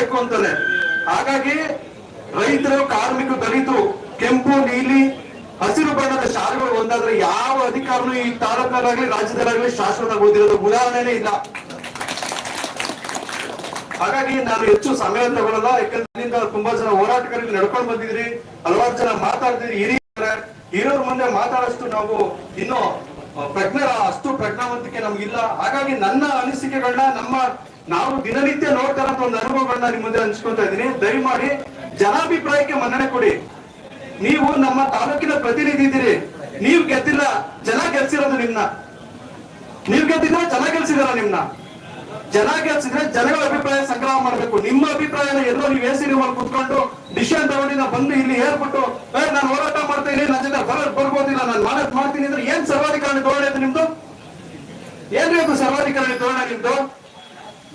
ಬೇಕು ಹಾಗಾಗಿ ರೈತರು, ಕಾರ್ಮಿಕರು, ದಲಿತರು, ಕೆಂಪು, ನೀಲಿ, ಹಸಿರು ಬಣ್ಣದ ಶಾಲೆಗಳು ಒಂದಾದ್ರೆ ಯಾವ ಅಧಿಕಾರನು ಈ ತಾಲೂಕಲ್ಲಾಗ್ಲಿ ರಾಜ್ಯದಲ್ಲಾಗ್ಲಿ ಶಾಶ್ವತ ಉಳಿದಿರೋದು ಉದಾಹರಣೆನೇ ಇಲ್ಲ. ಹಾಗಾಗಿ ನಾನು ಹೆಚ್ಚು ಸಮಯ ತಗೊಳ್ಳಲ್ಲ ಯಾಕಂದ್ರೆ ತುಂಬಾ ಜನ ಹೋರಾಟಗಾರರಿಗೆ ನಡ್ಕೊಂಡು ಬಂದಿದ್ರಿ ಹಲವಾರು ಜನ ಮಾತಾಡ್ತಿದ್ರಿ ಹಿರಿಯರ ಮುಂದೆ ಮಾತಾಡಷ್ಟು ನಾವು ಇನ್ನು ಪ್ರಜ್ಞರ, ಅಷ್ಟು ಪ್ರಜ್ಞಾವಂತಿಕೆ ನಮ್ಗಿಲ್ಲ. ಹಾಗಾಗಿ ನನ್ನ ಅನಿಸಿಕೆಗಳನ್ನ ನಮ್ಮ ನಾವು ದಿನನಿತ್ಯ ನೋಡ್ತಾರಂತ ಒಂದು ಅನುಭವಗಳನ್ನ ನಿಮ್ ಮುಂದೆ ಹಂಚ್ಕೊತಾ ಇದ್ದೀನಿ. ದಯಮಾಡಿ ಜನಾಭಿಪ್ರಾಯಕ್ಕೆ ಮನ್ನಣೆ ಕೊಡಿ. ನೀವು ನಮ್ಮ ತಾಲೂಕಿನ ಪ್ರತಿನಿಧಿ ಇದ್ದೀರಿ. ನೀವು ಗೆದ್ದಿಲ್ಲ, ಜನ ಗೆಲ್ಸಿರೋದು ನಿಮ್ನ. ನೀವ್ ಗೆದ್ದಿಲ್ಲ ಜನ ಗೆಲ್ಸಿದಾರ ನಿಮ್ನ. ಜನ ಗೆಲ್ಸಿದ್ರೆ ಜನಗಳ ಅಭಿಪ್ರಾಯ ಸಂಗ್ರಹ ಮಾಡ್ಬೇಕು. ನಿಮ್ಮ ಅಭಿಪ್ರಾಯನ ಎಲ್ಲೋ ನೀವು ಎ ಸಿ ರೂಮಲ್ಲಿ ಕುತ್ಕೊಂಡು ಡಿಸಿಷನ್ ತಗೊಂಡು ನಾವು ಬಂದು ಇಲ್ಲಿ ಹೇಳ್ಬಿಟ್ಟು ನಾನು ಹೋರಾಟ ಇದೀನಿ ನನ್ನ ಜೊತೆ ಬರೋದ್ ಬರ್ಬೋದಿಲ್ಲ, ನಾನು ಮಾಡಕ್ ಮಾಡ್ತೀನಿ ಅಂದ್ರೆ ಏನ್ ಸರ್ವಾಧಿಕಾರಿ ಧೋರಣೆ ನಿಮ್ದು? ಏನ್ರಿ ಅದು ಸರ್ವಾಧಿಕಾರಿ ಧೋರಣೆ ನಿಮ್ದು?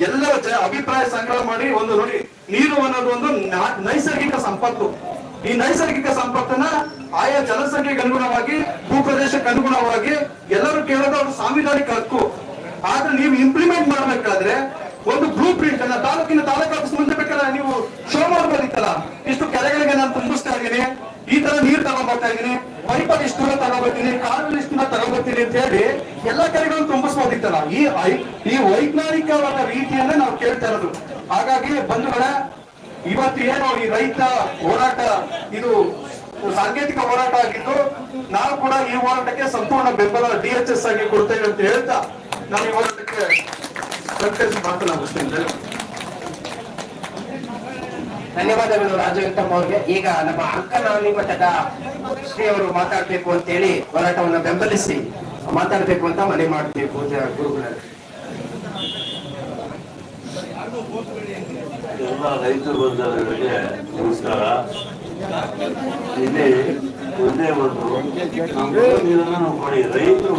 ಎಲ್ಲರ ಅಭಿಪ್ರಾಯ ಸಂಗ್ರಹ ಮಾಡಿ ಒಂದು ನೋಡಿ, ನೀರು ಅನ್ನೋದು ಒಂದು ನೈಸರ್ಗಿಕ ಸಂಪತ್ತು. ಈ ನೈಸರ್ಗಿಕ ಸಂಪತ್ತನ್ನ ಆಯಾ ಜನಸಂಖ್ಯೆಗೆ ಅನುಗುಣವಾಗಿ, ಭೂಪ್ರದೇಶಕ್ಕೆ ಅನುಗುಣವಾಗಿ ಎಲ್ಲರೂ ಕೇಳೋದು ಅವ್ರ ಸಾಂವಿಧಾನಿಕ ಹಕ್ಕು. ಆದ್ರೆ ನೀವು ಇಂಪ್ಲಿಮೆಂಟ್ ಮಾಡ್ಬೇಕಾದ್ರೆ ಒಂದು ಬ್ಲೂ ಪ್ರಿಂಟ್ ಅನ್ನ ತಾಲೂಕಿನ ತಾಲೂಕು ಆಫೀಸ್ ಮುಂದೆ ಬೇಕಾದ್ರೆ ನೀವು ಶೋ ಮಾಡ್ಬೋದಿತ್ತಲ್ಲ? ಇಷ್ಟು ಕೆರೆಗಳಿಗೆ ನಾನು ತುಂಬಿಸ್ತಾ ಇದ್ದೀನಿ, ಈ ತರ ನೀರು ತಗೊಂಡ್ಬರ್ತಾ ಇದ್ದೀನಿ ಪೈಪಲ್ಲಿ ಇಷ್ಟು ತಗೋಬರ್ತೀನಿ ಕಾಲಲ್ಲಿ ಇಷ್ಟು ದೂರ ತಗೊಂಡ್ಬರ್ತೀನಿ ಅಂತ ಹೇಳಿ ಎಲ್ಲಾ ಕೆರೆಗಳನ್ನು ತುಂಬಿಸ್ಬೋದಿತ್ತಲ್ಲ ಈ ಈ ವೈಜ್ಞಾನಿಕವಾದ ರೀತಿಯನ್ನ ನಾವು ಕೇಳ್ತಾ ಇರೋದು. ಹಾಗಾಗಿ ಬಂಧುಗಳ ಇವತ್ತು ಏನು ಈ ರೈತ ಹೋರಾಟ, ಇದು ಸಾಂಕೇತಿಕ ಹೋರಾಟ ಆಗಿದ್ದು, ನಾವು ಕೂಡ ಈ ಹೋರಾಟಕ್ಕೆ ಸಂಪೂರ್ಣ ಬೆಂಬಲ ಡಿ ಎಚ್ ಎಸ್ ಆಗಿ ಕೊಡ್ತೇವೆ ಅಂತ ಹೇಳ್ತಾ ನಾನು ಈ ಹೋರಾಟಕ್ಕೆ ಸಂಕೇತ ಮಾತನಾಡುತ್ತೇನೆ ಧನ್ಯವಾದಗಳು ರಾಜವೆಂಕಟಮ್ಮ ಅವ್ರಿಗೆ. ಈಗ ನಮ್ಮ ಅಂಕನಾಲಿ ಮಠದ ಶ್ರೀ ಅವರು ಮಾತಾಡ್ಬೇಕು ಅಂತೇಳಿ ಹೋರಾಟವನ್ನು ಬೆಂಬಲಿಸಿ ಮಾತಾಡ್ಬೇಕು ಅಂತ ಮನೆ ಮಾಡ್ತೀವಿ ಪೂಜಾ ಗುರುಗಳಲ್ಲಿ ಎಲ್ಲ ರೈತ ಬಂಧುಗಳಿಗೆ ನಮಸ್ಕಾರ. ಇಲ್ಲಿ ಒಂದೇ ಒಂದು ನಾವು ಕೊಡಿ. ರೈತರು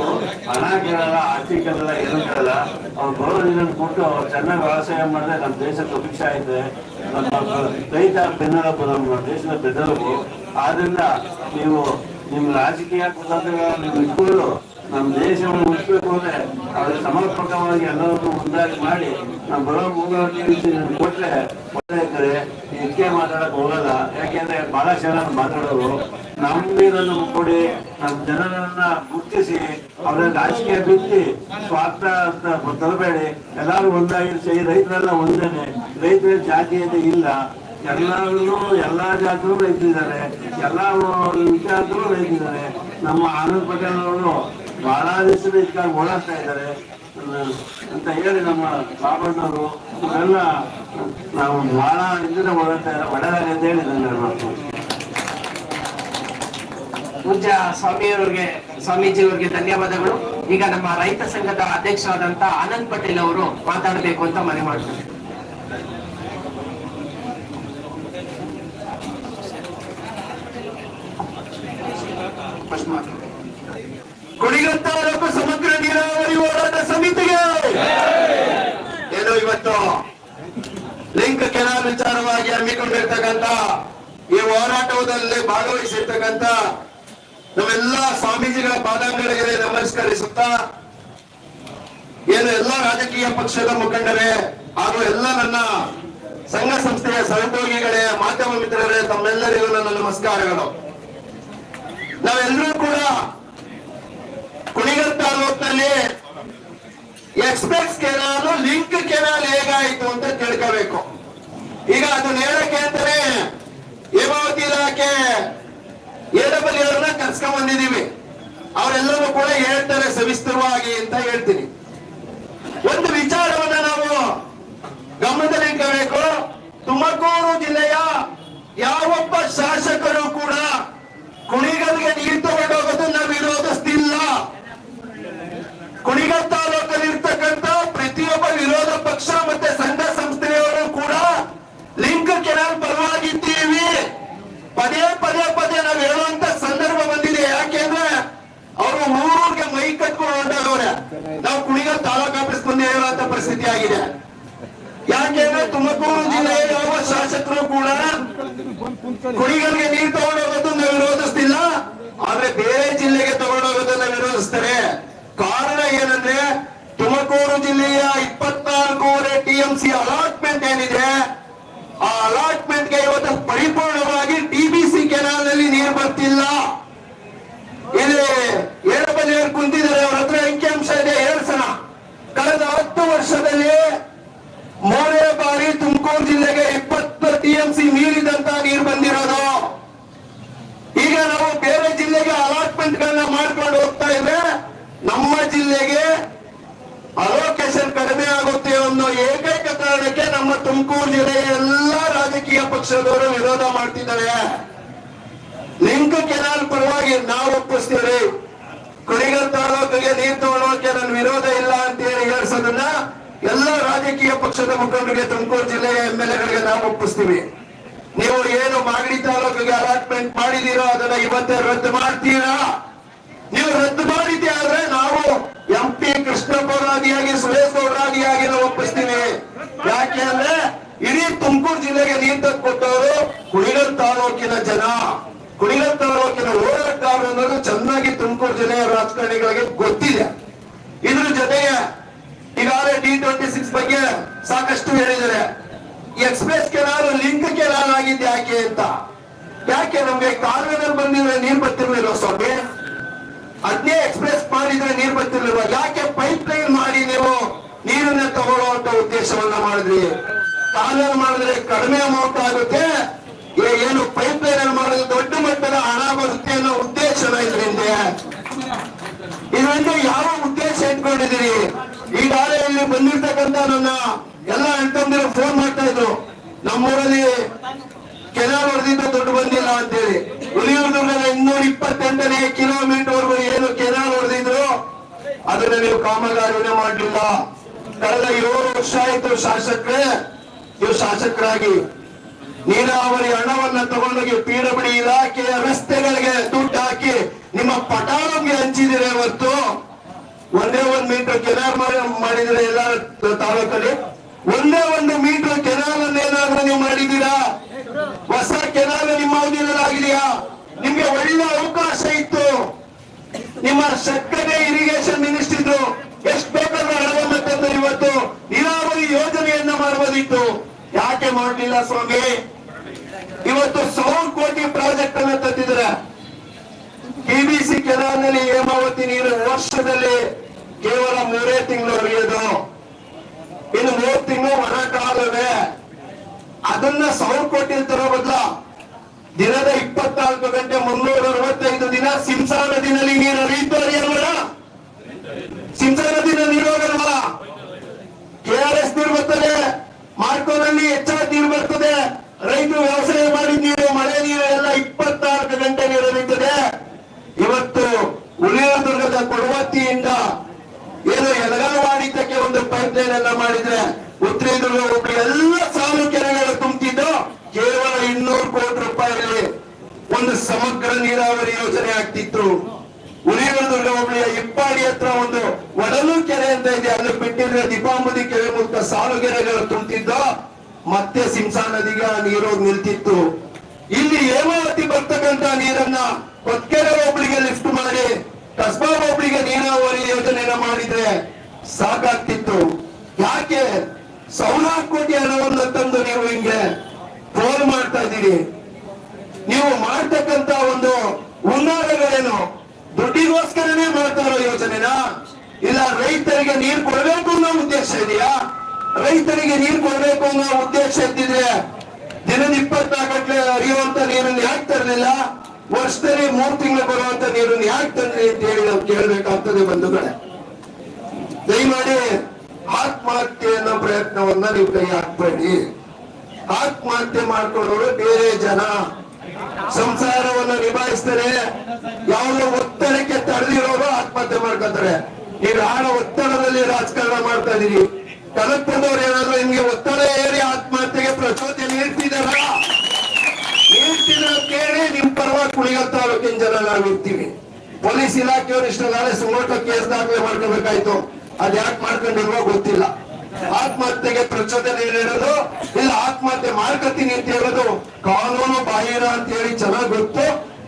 ಹಣ ಕೇಳಲ್ಲ, ಆಸ್ತಿ ಕೇಳಲ್ಲ, ಏನು ಕೇಳಲ್ಲ. ಅವ್ರು ಬರೋ ನೀರನ್ನು ಕೊಟ್ಟು ಅವ್ರು ಚೆನ್ನಾಗಿ ವ್ಯವಸಾಯ ಮಾಡಿದ್ರೆ ನಮ್ಮ ದೇಶಕ್ಕೆ ಸುಭಿಕ್ಷ ಆಯ್ತದೆ ನಮ್ಮ ರೈತ ಬೆನ್ನೆಲುಬು, ನಮ್ಮ ದೇಶದ ಬೆನ್ನೆಲುಬು. ಆದ್ರಿಂದ ನೀವು ನಿಮ್ಮ ರಾಜಕೀಯ ಪದಾರ್ಥಗಳನ್ನು ನೀವು ಇಟ್ಕೊಂಡು ನಮ್ಮ ದೇಶವನ್ನು ಮುಚ್ಚಬೇಕು ಅಂದ್ರೆ ಅದ್ರ ಸಮರ್ಪಕವಾಗಿ ಎಲ್ಲರನ್ನೂ ಒಂದಾಗಿ ಮಾಡಿ ನಾವು ಬರೋ ಮೂಲ ಕೊಟ್ರೆ ಒಳ್ಳೆ ಇದಕ್ಕೆ ಮಾತಾಡಕ್ ಹೋಗಲ್ಲ. ಯಾಕೆಂದ್ರೆ ಬಹಳ ಜನ ಮಾತಾಡೋರು ನಮ್ಮೀರನ್ನು ಕೊಡಿ ನಮ್ಮ ಜನರನ್ನ ಗುರ್ತಿಸಿ ಅವರ ರಾಜಕೀಯ ಬಿತ್ತಿ, ಸ್ವಾರ್ಥ ಅಂತ ತರಬೇಡಿ ಎಲ್ಲರೂ ಸೇ ರೈತರೆಲ್ಲ ಒಂದೇನೆ. ರೈತರ ಜಾತಿಯತೆ ಇಲ್ಲ. ಎಲ್ಲರೂ ಎಲ್ಲಾ ಜಾತಿ ರೈತರಿದ್ದಾರೆ ಎಲ್ಲಾ ವಿಚಾರದಲ್ಲೂ ರೈತರಿದ್ದಾರೆ ನಮ್ಮ ಆನಂದ್ ಪಟೇಲ್ ಅವರು ಬಹಳ ದಿವಸದ ಇದಕ್ಕಾಗಿ ಓಡಾಡ್ತಾ ಇದ್ದಾರೆ. ಅಂತ ಹೇಳಿ ನಮ್ಮ ಬಾಬಣ್ಣವರು ಇವರೆಲ್ಲ ನಾವು ಬಹಳ ಇದನ್ನ ಓಡಾಡ್ತಾ ಒಳ್ಳೆದಾಗಿ ಅಂತ ಹೇಳಿ ನಾನು ಹೇಳ್ಬೇಕು ಪೂಜಾ ಸ್ವಾಮಿಯವರಿಗೆ, ಸ್ವಾಮೀಜಿಯವರಿಗೆ ಧನ್ಯವಾದಗಳು. ಈಗ ನಮ್ಮ ರೈತ ಸಂಘದ ಅಧ್ಯಕ್ಷರಾದಂತ ಆನಂದ್ ಪಟೇಲ್ ಅವರು ಮಾತಾಡಬೇಕು ಅಂತ ಮನೆ ಮಾಡ್ತಾರೆ ತಾಲೂಕು ಸಮಗ್ರ ನೀರಾವರಿ ಹೋರಾಟ ಸಮಿತಿಗೆ. ಏನು ಇವತ್ತು? ಲಿಂಕ್ ಕೆನಾಲ್ ವಿಚಾರವಾಗಿ ಹಮ್ಮಿಕೊಂಡಿರ್ತಕ್ಕಂಥ ಈ ಹೋರಾಟದಲ್ಲಿ ಭಾಗವಹಿಸಿರ್ತಕ್ಕಂಥ ನಮ್ಮೆಲ್ಲ ಸ್ವಾಮೀಜಿಗಳ ಪಾದಾಂಗಗಳಿಗೆ ನಮಸ್ಕರಿಸುತ್ತಾ, ಏನು ಎಲ್ಲ ರಾಜಕೀಯ ಪಕ್ಷದ ಮುಖಂಡರೇ ಹಾಗೂ ಎಲ್ಲ ನನ್ನ ಸಂಘ ಸಂಸ್ಥೆಯ ಸಹೋದ್ಯೋಗಿಗಳೇ, ಮಾಧ್ಯಮ ಮಿತ್ರರೇ, ತಮ್ಮೆಲ್ಲರಿಗೂ ನನ್ನ ನಮಸ್ಕಾರಗಳು. ನಾವೆಲ್ಲರೂ ಕೂಡ ಕುಣಿಗಲ್ ತಾಲೂಕಿನಲ್ಲಿ ಎಕ್ಸ್ಪ್ರೆಸ್ ಕೆನಾಲ್, ಲಿಂಕ್ ಕೆನಾಲ್ ಹೇಗಾಯಿತು ಅಂತ ತಿಳ್ಕೋಬೇಕು. ಈಗ ಅದು ನೇರಕ್ಕೆ ಅಂತಾನೆ ಹೇಮಾವತಿ ಇಲಾಖೆ ಎಡಬಲಿ ಅವ್ರನ್ನ ಕರ್ಸ್ಕೊಂಡ್ ಬಂದಿದೀವಿ ಅವರೆಲ್ಲರೂ ಕೂಡ ಹೇಳ್ತಾರೆ ಸವಿಸ್ತರವಾಗಿ ಅಂತ ಹೇಳ್ತೀನಿ. ಒಂದು ವಿಚಾರವನ್ನ ನಾವು ಗಮನದಲ್ಲಿಟ್ಟಬೇಕು ತುಮಕೂರು ಜಿಲ್ಲೆಯ ಯಾವೊಬ್ಬ ಶಾಸಕರು ಕೂಡ ಕುಣಿಗಲ್ಗೆ ನೀರು ತಗೊಂಡೋಗೋದನ್ನ ವಿರೋಧಿಸ್ತಿಲ್ಲ ಕುಣಿಗಲ್ ತಾಲೂಕಲ್ಲಿ ಇರ್ತಕ್ಕಂಥ ಪ್ರತಿಯೊಬ್ಬ ವಿರೋಧ ಪಕ್ಷ ಮತ್ತೆ ಸಂಘ ಸಂಸ್ಥೆಯವರು ಕೂಡ ಲಿಂಕ್ ಕೆನಾಲ್ ಪರವಾಗಿದ್ದೀವಿ ಪದೇ ಪದೇ ಪದೇ ನಾವು ಹೇಳುವಂತ ಸಂದರ್ಭ ಬಂದಿದೆ ಯಾಕೆಂದ್ರೆ ಅವರು ಊರಿಗೆ ಮೈ ಕಟ್ಕೊಂಡು ಹೊರಟವ್ರೆ ನಾವು ಕುಣಿಗಲ್ ತಾಲೂಕು ಆಫೀಸ್ ಮುಂದೆ ಹೇಳುವಂತ ಪರಿಸ್ಥಿತಿ ಆಗಿದೆ. ಯಾಕೆಂದ್ರೆ ತುಮಕೂರು ಜಿಲ್ಲೆಯ ಯಾವ ಶಾಸಕರು ಕೂಡ ಕುಣಿಗಲ್ಗೆ ನೀರು ತಗೊಂಡೋಗೋದನ್ನ ವಿರೋಧಿಸ್ತಿಲ್ಲ. ಆದ್ರೆ ಬೇರೆ ಜಿಲ್ಲೆಗೆ ತಗೊಂಡೋಗೋದನ್ನ ವಿರೋಧಿಸ್ತಾರೆ. ಕಾರಣ ಏನಂದ್ರೆ ತುಮಕೂರು ಜಿಲ್ಲೆಯ ಇಪ್ಪತ್ನಾಲ್ಕೂವರೆ ಟಿ ಎಂ ಸಿ ಅಲಾಟ್ಮೆಂಟ್ ಏನಿದೆ, ಆ ಅಲಾಟ್ಮೆಂಟ್ಗೆ ಇವತ್ತು ಪರಿಪೂರ್ಣವಾಗಿ ಟಿಬಿಸಿ ಕೆನಾಲ್ನಲ್ಲಿ ನೀರು ಬರ್ತಿಲ್ಲ ಇಲ್ಲಿ ಏಳಬಲ್ಲಿಯವರು ಕುಂತಿದ್ದಾರೆ ಅವ್ರ ಹತ್ರ ಅಂಕಿಅಂಶ ಇದೆ ಎರಡು ಸಲ ಕಳೆದ ಹತ್ತು ವರ್ಷದಲ್ಲಿ ಮೂರನೇ ಬಾರಿ ತುಮಕೂರು ಜಿಲ್ಲೆಗೆ ಇಪ್ಪತ್ತು ಟಿಎಂಸಿ ಮೀರಿದಂತ ನೀರು ಬಂದಿರೋದು. ಈಗ ನಾವು ಬೇರೆ ಜಿಲ್ಲೆಗೆ ಅಲಾಟ್ಮೆಂಟ್ ಗಳನ್ನ ಮಾಡ್ಕೊಂಡು ಹೋಗ್ತಾ ಇದ್ರೆ ನಮ್ಮ ಜಿಲ್ಲೆಗೆ ಅಲೋಕೇಶನ್ ಕಡಿಮೆ ಆಗುತ್ತೆ ಅನ್ನೋ ಏಕೈಕ ಕಾರಣಕ್ಕೆ ನಮ್ಮ ತುಮಕೂರು ಜಿಲ್ಲೆಯ ಎಲ್ಲಾ ರಾಜಕೀಯ ಪಕ್ಷದವರು ವಿರೋಧ ಮಾಡ್ತಿದ್ದಾರೆ. ಲಿಂಕ್ ಕೆನಾಲ್ ಪರವಾಗಿ ನಾವು ಒಪ್ಪಿಸ್ತೀವಿ. ಕುಣಿಗಲ್ ತಾಲೂಕಿಗೆ ನೀರು ತಗೊಳ್ಳೋಕೆ ನನ್ನ ವಿರೋಧ ಇಲ್ಲ ಅಂತ ಹೇಳಿ ಹೇಳ್ಸೋದನ್ನ ಎಲ್ಲ ರಾಜಕೀಯ ಪಕ್ಷದ ಮುಖಂಡರಿಗೆ ತುಮಕೂರು ಜಿಲ್ಲೆಯ ಎಂ ಎಲ್ ಎಗಳಿಗೆ ನಾವು ಒಪ್ಪಿಸ್ತೀವಿ. ನೀವು ಏನು ಮಾಗಡಿ ತಾಲೂಕಿಗೆ ಅಲಾಟ್ಮೆಂಟ್ ಮಾಡಿದೀರೋ ಅದನ್ನ ಇವತ್ತೇ ರದ್ದು ಮಾಡ್ತೀರಾ? ನೀವು ರದ್ದು ಮಾಡಿದ್ದೆ ಆದ್ರೆ ನಾವು ಎಂ ಪಿ ಕೃಷ್ಣಪ್ಪರಾದಿಯಾಗಿ ಸುರೇಶ್ ಗೌಡರಾದಿಯಾಗಿ ನಾವು ಒಪ್ಪಿಸ್ತೀವಿ. ಯಾಕೆ ಅಂದ್ರೆ ಇಡೀ ತುಮಕೂರು ಜಿಲ್ಲೆಗೆ ನೀರು ತಂದುಕೊಟ್ಟವರು ಕುಡಿಗಲ್ ತಾಲೂಕಿನ ಜನ. ಕುಣಿಗಲ್ ತಾಲೂಕಿನ ಹೋರಾಟಗಾರರು ಅನ್ನೋದು ಚೆನ್ನಾಗಿ ತುಮಕೂರು ಜಿಲ್ಲೆಯ ರಾಜಕಾರಣಿಗಳಿಗೆ ಗೊತ್ತಿದೆ. ಇದ್ರ ಜೊತೆಗೆ ಈಗಾಗಲೇ ಡಿ ಟ್ವೆಂಟಿ ಸಿಕ್ಸ್ ಬಗ್ಗೆ ಸಾಕಷ್ಟು ಹೇಳಿದ್ದಾರೆ. ಎಕ್ಸ್ಪ್ರೆಸ್ ಕೆನಾಲ್ ಲಿಂಕ್ ಕೆನಾಲ್ ಆಗಿದ್ದು ಯಾಕೆ ಅಂತ. ಯಾಕೆ ನಮ್ಗೆ ಕಾಲುವೆನಲ್ಲಿ ಬಂದಿದ್ರೆ ನೀರ್ ಬರ್ತಿರ್ಲಿಲ್ಲ ಸ್ವಾಮಿ? ಅದ್ನೇ ಎಕ್ಸ್ಪ್ರೆಸ್ ಮಾಡಿದ್ರೆ ನೀರ್ ಬರ್ತಿರ್ಲಿಲ್ಲ ಯಾಕೆ ಪೈಪ್ ಲೈನ್ ಮಾಡಿ ನೀವು ನೀರನ್ನ ತಗೊಳ್ಳುವಂತ ಉದ್ದೇಶವನ್ನ ಮಾಡಿದ್ರಿ? ಕಾಲುವೆ ಮಾಡಿದ್ರೆ ಕಡಿಮೆ ಅಮೌಂಟ್ ಆಗುತ್ತೆ. ಏನು ಪೈಪ್ ಲೈನ್ ಮಾಡೋದು ದೊಡ್ಡ ಮಟ್ಟದ ಹಣ ಬರುತ್ತೆ ಅನ್ನೋ ಉದ್ದೇಶನ ಇದರಿಂದ. ಇದರಿಂದ ಯಾವ ಉದ್ದೇಶ ಇಟ್ಕೊಂಡಿದ್ದೀರಿ? ಈ ಇಲ್ಲಿ ಬಂದಿರ್ತಕ್ಕಂಥ ನನ್ನ ಎಲ್ಲ ಅಣ್ತಂದಿರು ಫೋನ್ ಮಾಡ್ತಾ ಇದ್ರು. ನಮ್ಮೂರಲ್ಲಿ ಕೆನಾಲ್ ಹೊಡೆದಿಂದ ದೊಡ್ಡ ಬಂದಿಲ್ಲ ಅಂತೇಳಿ. ಹುಲಿಯೂರ್ದುರ್ಗದ ಇನ್ನೂರ ಇಪ್ಪತ್ತೆಂಟನೇ ಕಿಲೋಮೀಟರ್ ವರೆಗೂ ಏನು ಕೆನಾಲ್ ಹೊಡೆದಿದ್ರು, ಅದನ್ನ ನೀವು ಕಾಮಗಾರಿನೇ ಮಾಡಲಿಲ್ಲ. ಕಳೆದ ಏಳು ವರ್ಷ ಆಯ್ತು ಶಾಸಕರೇ. ನೀವು ಶಾಸಕರಾಗಿ ನೀರಾವರಿ ಹಣವನ್ನ ತಗೊಂಡೋಗಿ ಪಿಡಬ್ಲ್ಯೂ ಇಲಾಖೆಯ ರಸ್ತೆಗಳಿಗೆ ದುಡ್ಡು ಹಾಕಿ ನಿಮ್ಮ ಪಟಾಳಂಗೆ ಹಂಚಿದಿರಿ ಇವತ್ತು ಒಂದೇ ಒಂದು ಮೀಟರ್ ಕೆನಾಲ್ ಮಾಡಿದ್ರೆ ಎಲ್ಲ ತಾಲೂಕಲ್ಲಿ. ಒಂದೇ ಒಂದು ಮೀಟರ್ ಕೆನಾಲ್ ಅನ್ನ ಏನಾದ್ರೂ ನೀವು ಮಾಡಿದ್ದೀರಾ? ಹೊಸ ಕೆನಾಲ್ ನಿಮ್ಮ ಆಗಿದೆಯಾ? ನಿಮ್ಗೆ ಒಳ್ಳೆ ಅವಕಾಶ ಇತ್ತು. ನಿಮ್ಮ ಸಕ್ಕರೆ ಇರಿಗೇಷನ್ ಮಿನಿಸ್ಟರ್ ಇದ್ರು ಎಷ್ಟು ಬೇಕಾದ್ರೂ ಹಣವನ್ನ ಇವತ್ತು? ನೀರಾವರಿ ಯೋಜನೆಯನ್ನ ಮಾಡಬಹುದಿತ್ತು ಯಾಕೆ ಮಾಡಲಿಲ್ಲ ಸ್ವಾಮಿ? ಇವತ್ತು ಸಾವಿರ ಕೋಟಿ ಪ್ರಾಜೆಕ್ಟ್ ಅನ್ನ ತಂದಿದ್ದಾರೆ. ಸಿ ಕೆನಾಲ್ನಲ್ಲಿ ಹೇಮಾವತಿ ನೀರು ವರ್ಷದಲ್ಲಿ ಕೇವಲ ಮೂರೇ ತಿಂಗಳು ಹರಿಯೋದು ಇನ್ನು ಮೂರು ತಿಂಗಳು ಕಾಲವೇ ಅದನ್ನ ಸಾವಿರ ಕೋಟಿ ತರೋ ಬದಲ ದಿನದ ಇಪ್ಪತ್ನಾಲ್ಕು ಗಂಟೆ ಮುನ್ನೂರ ಅರವತ್ತೈದು ದಿನ ಸಿಂಸಾ ನದಿನಲ್ಲಿ ನೀರು ಹರಿಯುತ್ತೋ ಹರಿಯಲ್ವಲ್ಲ ಸಿಂಸಾ ನದಿನ ನೀರು ಹೋಗಲ್ವಲ್ಲ ಕೆ ಆರ್ ಎಸ್ ನೀರು ಬರ್ತದೆ ಮಾರ್ಕೋನಲ್ಲಿ ಹೆಚ್ಚಾಗಿ ನೀರು ಬರ್ತದೆ ರೈತರು ವ್ಯವಸಾಯ ಮಾಡಿದ ನೀರು ಮಳೆ ನೀರು ಎಲ್ಲ ಇಪ್ಪತ್ನಾಲ್ಕು ಗಂಟೆ ನೀರು ಹರಿಯುತ್ತದೆ ಇವತ್ತು ಉಳಿಯದುರ್ಗದ ಕೊಡವತ್ತಿಯಿಂದ ಏನು ಎಲಗಲವಾಡಿದ್ದಕ್ಕೆ ಒಂದು ಪೈಪ್ ಲೈನ್ ಎಲ್ಲ ಮಾಡಿದ್ರೆ ದುರ್ಗ ಹೋಬಳಿ ಎಲ್ಲ ಸಾಲು ಕೆರೆಗಳು ತುಂಬಿದ್ದು ಕೇವಲ ಇನ್ನೂರು ಕೋಟಿ ರೂಪಾಯಿಯಲ್ಲಿ ಒಂದು ಸಮಗ್ರ ನೀರಾವರಿ ಯೋಜನೆ ಆಗ್ತಿತ್ತು. ಉಳಿಯದುರ್ಗ ಹೋಬಳಿಯ ಇಪ್ಪಾಡಿ ಹತ್ರ ಒಂದು ಒಡಲು ಕೆರೆ ಅಂತ ಇದೆ ಅಲ್ಲಿ ಬಿಟ್ಟಿದ್ರೆ ದೀಪಾಂಬುದಿ ಕೆರೆ ಮೂಲಕ ಸಾಲು ಕೆರೆಗಳು ತುಂಬಿದ್ದು. ಮತ್ತೆ ಸಿಂಸಾ ನದಿಗೆ ಆ ನೀರು ನಿಲ್ತಿತ್ತು. ಇಲ್ಲಿ ಹೇಮಾವತಿ ಬರ್ತಕ್ಕಂತ ನೀರನ್ನ ಕೊತ್ಕೆರೆ ಹೋಬಳಿಗೆ ಲಿಫ್ಟ್ ಮಾಡಿ, ಕಸ್ಬಾ ಹೋಬಳಿಗೆ ನೀರಾವರಿ ಯೋಜನೆಯನ್ನ ಮಾಡಿದ್ರೆ ಸಾಕಾಗ್ತಿತ್ತು. ಯಾಕೆ? ಸಾವಿರಾರು ಕೋಟಿ ಹಣವನ್ನ ತಂದು ನೀವು ಹಿಂಗೆ ಟ್ರೋಲ್ ಮಾಡ್ತಾ ಇದ್ದೀರಿ. ನೀವು ಮಾಡ್ತಕ್ಕಂತ ಒಂದು ಉನ್ನಾದಗಳೇನು? ದುಡ್ಡಿಗೋಸ್ಕರನೇ ಮಾಡ್ತಾ ಇರೋ ಯೋಜನೆನಾ? ಇಲ್ಲ ರೈತರಿಗೆ ನೀರು ಕೊಡಬೇಕು ಅನ್ನೋ ಉದ್ದೇಶ ಇದೆಯಾ? ರೈತರಿಗೆ ನೀರು ಕೊಡಬೇಕು ಅನ್ನೋ ಉದ್ದೇಶ ಇದ್ದಿದ್ರೆ ದಿನದ ಇಪ್ಪತ್ನಾಲ್ಕು ಗಂಟೆ ಹರಿಯುವಂತ ನೀರನ್ನು ಯಾಕೆ ತರಲಿಲ್ಲ? ವರ್ಷದಲ್ಲಿ ಮೂರು ತಿಂಗಳು ಬರುವಂತ ನೀರನ್ನು ಯಾಕೆ ತಂದ್ರಿ ಅಂತ ಹೇಳಿ ನಾವು ಕೇಳಬೇಕಾಗ್ತದೆ ಬಂಧುಗಳೇ. ದಯಮಾಡಿ ಆತ್ಮಹತ್ಯೆ ಅನ್ನೋ ಪ್ರಯತ್ನವನ್ನ ನೀವು ಕೈ ಹಾಕ್ಬೇಡಿ. ಆತ್ಮಹತ್ಯೆ ಮಾಡ್ಕೊಂಡವರು ಬೇರೆ ಜನ. ಸಂಸಾರವನ್ನ ನಿಭಾಯಿಸ್ತಾರೆ. ಯಾವುದೋ ಒತ್ತಡಕ್ಕೆ ತಡೆದಿರೋರು ಆತ್ಮಹತ್ಯೆ ಮಾಡ್ಕೊತಾರೆ. ನೀವು ಆಳ ಒತ್ತಡದಲ್ಲಿ ರಾಜಕಾರಣ ಮಾಡ್ತಾ ಇದೀರಿ ಕನಕ್ಪುರದವ್ರು ಏನಾದ್ರು ನಿಮ್ಗೆ ಒತ್ತಡ ಏರಿ ಆತ್ಮಹತ್ಯೆಗೆ ಪ್ರಚೋದನೆ ನೀಡ್ತಿದಾರ ನೀಡ್ತಿದ್ರ ಕೇಳಿ ನಿಮ್ ಪರವಾಗಿ ಕುಣಿಗಲ್ ತಾಲೂಕಿನ ಜನ ನಾವು ಇರ್ತೀವಿ ಪೊಲೀಸ್ ಇಲಾಖೆಯವರು ಇಷ್ಟು ನಾಳೆ ಸುಮಾರು ಕೇಸ್ ದಾಖಲೆ ಮಾಡ್ಕೋಬೇಕಾಯ್ತು. ಅದ್ ಯಾಕೆ ಮಾಡ್ಕೊಂಡಿಲ್ವೋ ಗೊತ್ತಿಲ್ಲ. ಆತ್ಮಹತ್ಯೆಗೆ ಪ್ರಚೋದನೆ ನೀಡಿರೋದು ಇಲ್ಲ, ಆತ್ಮಹತ್ಯೆ ಮಾಡ್ಕೊತೀನಿ ಅಂತ ಹೇಳೋದು ಕಾನೂನು ಬಾಹಿರ ಅಂತ ಹೇಳಿ ಚೆನ್ನಾಗ್ ಗೊತ್ತು.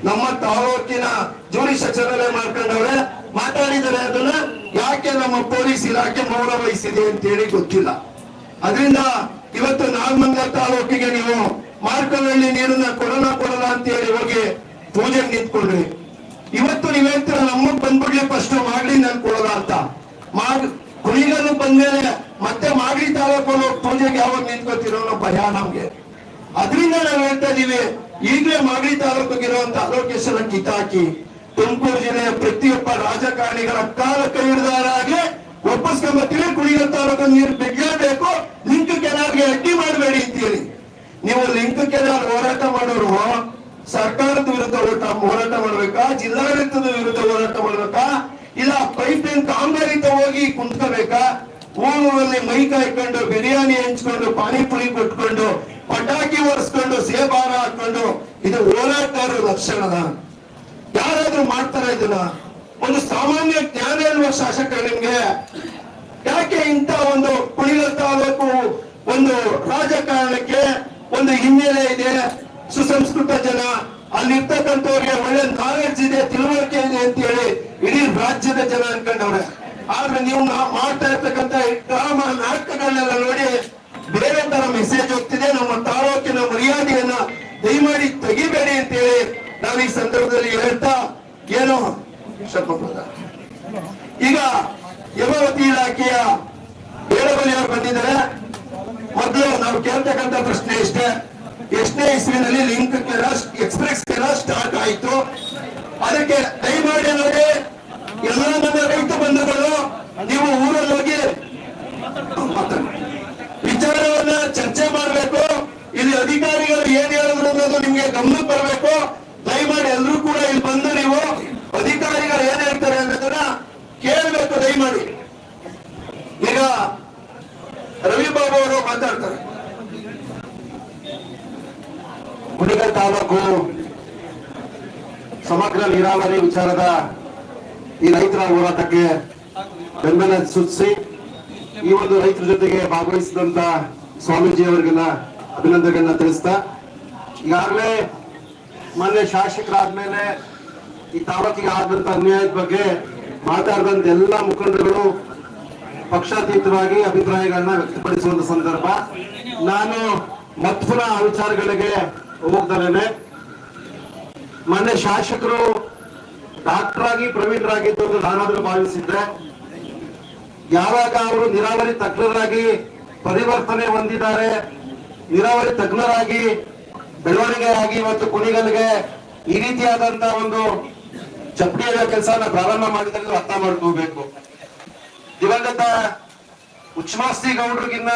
ನಮ್ಮ ತಾಲೂಕಿನ ಜೂರಿ ಸಚಿವರೇ ಮಾಡ್ಕೊಂಡವ್ರೆ, ಮಾತಾಡಿದರೆ ಅದನ್ನ? ಯಾಕೆ ನಮ್ಮ ಪೊಲೀಸ್ ಇಲಾಖೆ ಮೌನ ವಹಿಸಿದೆ ಅಂತ ಹೇಳಿ ಗೊತ್ತಿಲ್ಲ. ಅದರಿಂದ ಇವತ್ತು ನಾಗಮಂಗಲ ತಾಲೂಕಿಗೆ ನೀವು ಮಾರ್ಕನಹಳ್ಳಿ ನೀರನ್ನ ಕೊಡೋಣ ಕೊಡಲ್ಲ ಅಂತ ಹೇಳಿ ಹೋಗಿ ಪೂಜೆಗೆ ನಿಂತ್ಕೊಳ್ರಿ ಇವತ್ತು ನೀವ್ ನಮ್ಮ ಬಂದ್ಬಿಡ್ಲಿ ಫಸ್ಟ್ ಮಾಡ್ಲಿ, ನಾನು ಕೊಡೋಲ್ಲ ಅಂತ. ಮಾಗ್ ಕುಣಿಗಲ್ಲು ಬಂದ್ಮೇಲೆ ಮತ್ತೆ ಮಾಗಡಿ ತಾಲೂಕು ಪೂಜೆಗೆ ಯಾವಾಗ ನಿಂತ್ಕೋತಿರೋ ಭಯ ನಮ್ಗೆ. ಅದರಿಂದ ನಾವು ಹೇಳ್ತಾ ಇದೀವಿ, ಈಗಲೇ ಮಾಗಡಿ ತಾಲೂಕಿಗಿರುವಂತ ಆರೋಗ್ಯಸರ ಕಿತಾಕಿ, ತುಮಕೂರು ಜಿಲ್ಲೆಯ ಪ್ರತಿಯೊಬ್ಬ ರಾಜಕಾರಣಿಗಳ ಕಾಲ ಕೈ ಹಿಡಿದಾರಾಗ್ಲೇ ಒಪ್ಪಿಸ್ಕೊಂಬತ್ತೀವಿ ತಾಲೂಕು ನೀರು ಬಿಡ್ಲೇಬೇಕು ಲಿಂಕ್ ಕೆನಾಲ್ಗೆ ಅಡ್ಡಿ ಮಾಡಬೇಡಿ ಅಂತೀರಿ. ನೀವು ಲಿಂಕ್ ಕೆನಾಲ್ ಹೋರಾಟ ಮಾಡೋರು, ಸರ್ಕಾರದ ವಿರುದ್ಧ ಹೋರಾಟ ಹೋರಾಟ ಮಾಡ್ಬೇಕಾ, ಜಿಲ್ಲಾಡಳಿತದ ವಿರುದ್ಧ ಹೋರಾಟ ಮಾಡ್ಬೇಕಾ? ಇಲ್ಲ, ಪೈಪ್ ಲೈನ್ ಕಾಮಗಾರಿ ಹೋಗಿ ಕುಂತ್ಕೋಬೇಕಾ? ಊರಲ್ಲಿ ಮೈ ಕಾಯ್ಕೊಂಡು, ಬಿರಿಯಾನಿ ಹಂಚ್ಕೊಂಡು, ಪಾನಿಪುರಿ ಕೊಟ್ಕೊಂಡು, ಪಟಾಕಿ ಒರೆಸ್ಕೊಂಡು, ಸೇಬಾರ ಹಾಕೊಂಡು ಇದು ಹೋರಾಟಗಾರರ ಲಕ್ಷಣದ ಯಾರಾದ್ರೂ ಮಾಡ್ತಾರ ಇದನ್ನ? ಒಂದು ಸಾಮಾನ್ಯ ಜ್ಞಾನ ಇರುವ ಶಾಸಕ ನಿಮ್ಗೆ? ಯಾಕೆ ಇಂತ ಒಂದು ಕುಣಿಗಲ್ ತಾಲೂಕು ಒಂದು ರಾಜಕಾರಣಕ್ಕೆ ಒಂದು ಹಿನ್ನೆಲೆ ಇದೆ? ಸುಸಂಸ್ಕೃತ ಜನ ಅಲ್ಲಿರ್ತಕ್ಕಂಥವ್ರಿಗೆ ಒಳ್ಳೆ ನಾಲೆಡ್ಜ್ ಇದೆ, ತಿಳುವಳಿಕೆ ಇದೆ ಅಂತ ಹೇಳಿ ಇಡೀ ರಾಜ್ಯದ ಜನ ಅನ್ಕೊಂಡವ್ರೆ. ಆದ್ರೆ ನೀವು ನಾವು ಮಾಡ್ತಾ ಇರ್ತಕ್ಕಂತ ಡ್ರಾಮಾ ನಾಟಕಗಳನ್ನೆಲ್ಲ ನೋಡಿ ಬೇರೆ ತರ ಮೆಸೇಜ್ ಹೋಗ್ತಿದೆ. ನಮ್ಮ ತಾಲೂಕಿನ ಮರ್ಯಾದೆಯನ್ನ ದಯಮಾಡಿ ತೆಗಿಬೇಡಿ ಅಂತ ಹೇಳಿ ನಾನು ಈ ಸಂದರ್ಭದಲ್ಲಿ ಹೇಳ್ತಾ ಏನು? ಈಗ ಯಮಾವತಿ ಇಲಾಖೆಯ ಬೇಡಬಲಿಯವರು ಬಂದಿದ್ದಾರೆ. ಮೊದಲು ನಾವು ಕೇಳ್ತಕ್ಕಂಥ ಪ್ರಶ್ನೆ ಇಷ್ಟೇ. ಎಷ್ಟನೇ ಇಸ್ವಿನಲ್ಲಿ ಲಿಂಕ್ ಎಕ್ಸ್ಪ್ರೆಸ್ ಕೆಲ ಸ್ಟಾರ್ಟ್ ಆಯ್ತು. ಅದಕ್ಕೆ ದಯಮಾಡಿ ನೋಡಿ, ಎಲ್ಲ ನಮ್ಮ ರೈತ ಬಂಧುಗಳು, ನೀವು ಊರಲ್ಲಿ ಹೋಗಿ ವಿಚಾರವನ್ನ ಚರ್ಚೆ ಮಾಡಬೇಕು. ಇಲ್ಲಿ ಅಧಿಕಾರಿಗಳು ಏನ್ ಹೇಳಿದ್ರು ಅನ್ನೋದು ನಿಮ್ಗೆ ಗಮನಕ್ಕೆ ಬರಬೇಕು. ದಯಮಾಡಿ ಎಲ್ಲರೂ ಕೂಡ ಇಲ್ಲಿ ಬಂದು ನೀವು ಅಧಿಕಾರಿಗಳು ಏನ್ ಹೇಳ್ತಾರೆ ಅನ್ನೋದನ್ನ ಕೇಳಬೇಕು ದಯಮಾಡಿ ಈಗ ರವಿ ಬಾಬು ಅವರು ಮಾತಾಡ್ತಾರೆ ಕುಣಿಗಲ್ ತಾಲೂಕು ಸಮಗ್ರ ನೀರಾವರಿ ವಿಚಾರದ ಈ ರೈತರ ಹೋರಾಟಕ್ಕೆ ಬೆಂಬಲ ಸೂಚಿಸಿ ಈ ಒಂದು ರೈತರ ಜೊತೆಗೆ ಭಾಗವಹಿಸಿದಂತ ಸ್ವಾಮೀಜಿ ಅವರಿಗೆಲ್ಲ ಅಭಿನಂದನೆಗಳನ್ನ ತಿಳಿಸ್ತಾ, ಈಗಾಗಲೇ ಮೊನ್ನೆ ಶಾಸಕರಾದ್ಮೇಲೆ ಈ ತಾಲೂಕಿಗೆ ಆದಂತ ಅನ್ಯಾಯದ ಬಗ್ಗೆ ಮಾತಾಡಿದಂತ ಎಲ್ಲ ಮುಖಂಡರುಗಳು ಪಕ್ಷಾತೀತವಾಗಿ ಅಭಿಪ್ರಾಯಗಳನ್ನ ವ್ಯಕ್ತಪಡಿಸುವಂತ ಸಂದರ್ಭ. ನಾನು ಮತ್ಪುನ ಆ ವಿಚಾರಗಳಿಗೆ ಹೋಗ್ತಾನೆ ಮೊನ್ನೆ ಶಾಸಕರು ಡಾಕ್ಟರ್ ಆಗಿ ಪ್ರವೀಣರಾಗಿದ್ದು ಅಂತ ನಾನಾದ್ರೂ ಭಾವಿಸಿದ್ದೆ ಯಾವಾಗ ಅವರು ನೀರಾವರಿ ತಜ್ಞರಾಗಿ ಪರಿವರ್ತನೆ ಹೊಂದಿದ್ದಾರೆ, ನೀರಾವರಿ ತಜ್ಞರಾಗಿ ಬೆಳವಣಿಗೆ ಆಗಿ ಇವತ್ತು ಕುಣಿಗಲ್ಗೆ ಈ ರೀತಿಯಾದಂತ ಒಂದು ಚಪ್ಪಡಿಯ ಕೆಲಸನ ಪ್ರಾರಂಭ ಮಾಡಿದ್ರೆ ಅರ್ಥ ಮಾಡ್ಕೋಬೇಕು ದಿವಂಗತ ಉಚ್ಮಾಸ್ತಿ ಗೌಡ್ರಿಗಿನ್ನ